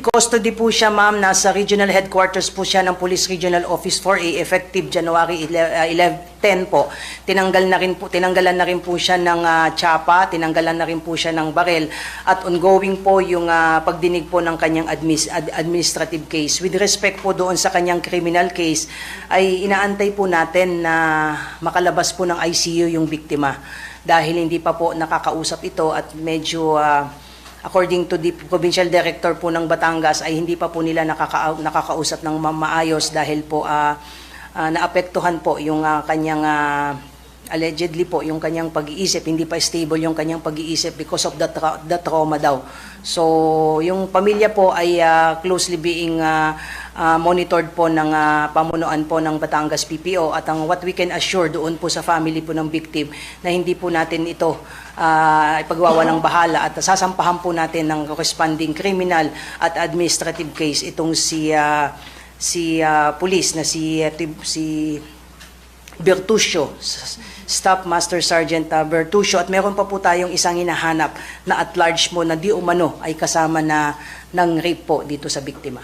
Custody po siya, ma'am. Nasa regional headquarters po siya ng Police Regional Office 4A effective January 11, 11 10 po. Tinanggal na rin po, tinanggalan na rin po siya ng ah, tsapa, tinanggalan na rin po siya ng barel at ongoing po yung ah, pagdinig po ng kanyang admis, ad- administrative case. With respect po doon sa kanyang criminal case, ay inaantay po natin na makalabas po ng ICU yung biktima dahil hindi pa po nakakausap ito at medyo ah, according to the provincial director po ng Batangas ay hindi pa po nila nakaka- nakakausap ng ma- maayos dahil po ah, ah, naapektuhan po yung ah, kanyang ah, allegedly po yung kanyang pag-iisip hindi pa stable yung kanyang pag-iisip because of the, tra- the trauma daw. So yung pamilya po ay ah, closely being ah, ah, monitored po ng ah, pamunuan po ng Batangas PPO at ang what we can assure doon po sa family po ng victim na hindi po natin ito uh, ipagwawalang bahala at sasampahan po natin ng corresponding criminal at administrative case itong si ah, si ah, police na si Tib- si Bertuccio, Staff Master Sergeant uh, Bertuccio at meron pa po tayong isang hinahanap na at large mo na di umano ay kasama na ng rape po dito sa biktima.